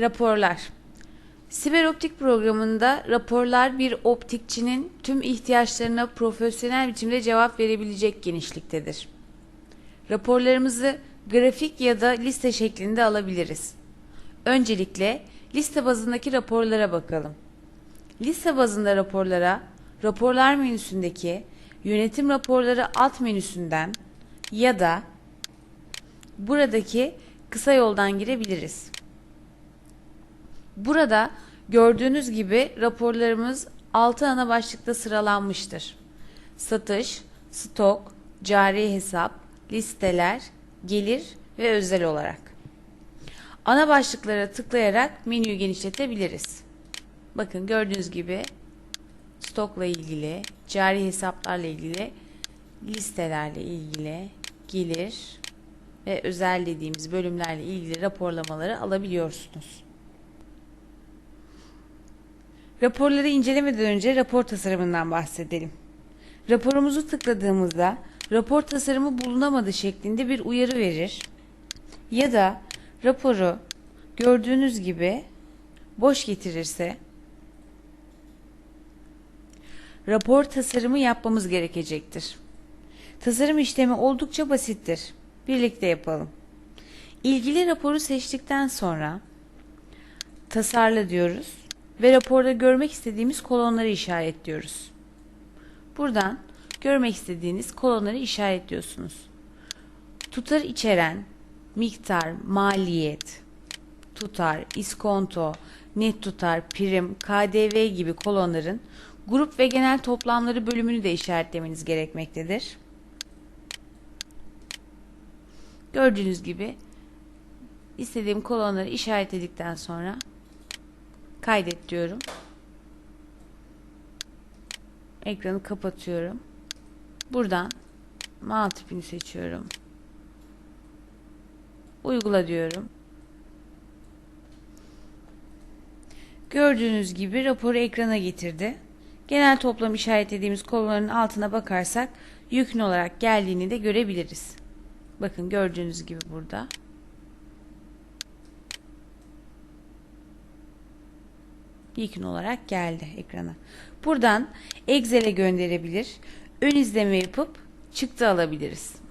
Raporlar Siber optik programında raporlar bir optikçinin tüm ihtiyaçlarına profesyonel biçimde cevap verebilecek genişliktedir. Raporlarımızı grafik ya da liste şeklinde alabiliriz. Öncelikle liste bazındaki raporlara bakalım. Liste bazında raporlara, raporlar menüsündeki yönetim raporları alt menüsünden ya da buradaki kısa yoldan girebiliriz. Burada gördüğünüz gibi raporlarımız 6 ana başlıkta sıralanmıştır. Satış, stok, cari hesap, listeler, gelir ve özel olarak. Ana başlıklara tıklayarak menüyü genişletebiliriz. Bakın gördüğünüz gibi stokla ilgili, cari hesaplarla ilgili, listelerle ilgili, gelir ve özel dediğimiz bölümlerle ilgili raporlamaları alabiliyorsunuz. Raporları incelemeden önce rapor tasarımından bahsedelim. Raporumuzu tıkladığımızda rapor tasarımı bulunamadı şeklinde bir uyarı verir. Ya da raporu gördüğünüz gibi boş getirirse rapor tasarımı yapmamız gerekecektir. Tasarım işlemi oldukça basittir. Birlikte yapalım. İlgili raporu seçtikten sonra tasarla diyoruz ve raporda görmek istediğimiz kolonları işaretliyoruz. Buradan görmek istediğiniz kolonları işaretliyorsunuz. Tutar içeren miktar, maliyet, tutar, iskonto, net tutar, prim, KDV gibi kolonların grup ve genel toplamları bölümünü de işaretlemeniz gerekmektedir. Gördüğünüz gibi istediğim kolonları işaretledikten sonra kaydet diyorum. Ekranı kapatıyorum. Buradan mal tipini seçiyorum. Uygula diyorum. Gördüğünüz gibi raporu ekrana getirdi. Genel toplam işaretlediğimiz kolonların altına bakarsak yükün olarak geldiğini de görebiliriz. Bakın gördüğünüz gibi burada. Yükün olarak geldi ekrana. Buradan Excel'e gönderebilir. Ön izleme yapıp çıktı alabiliriz.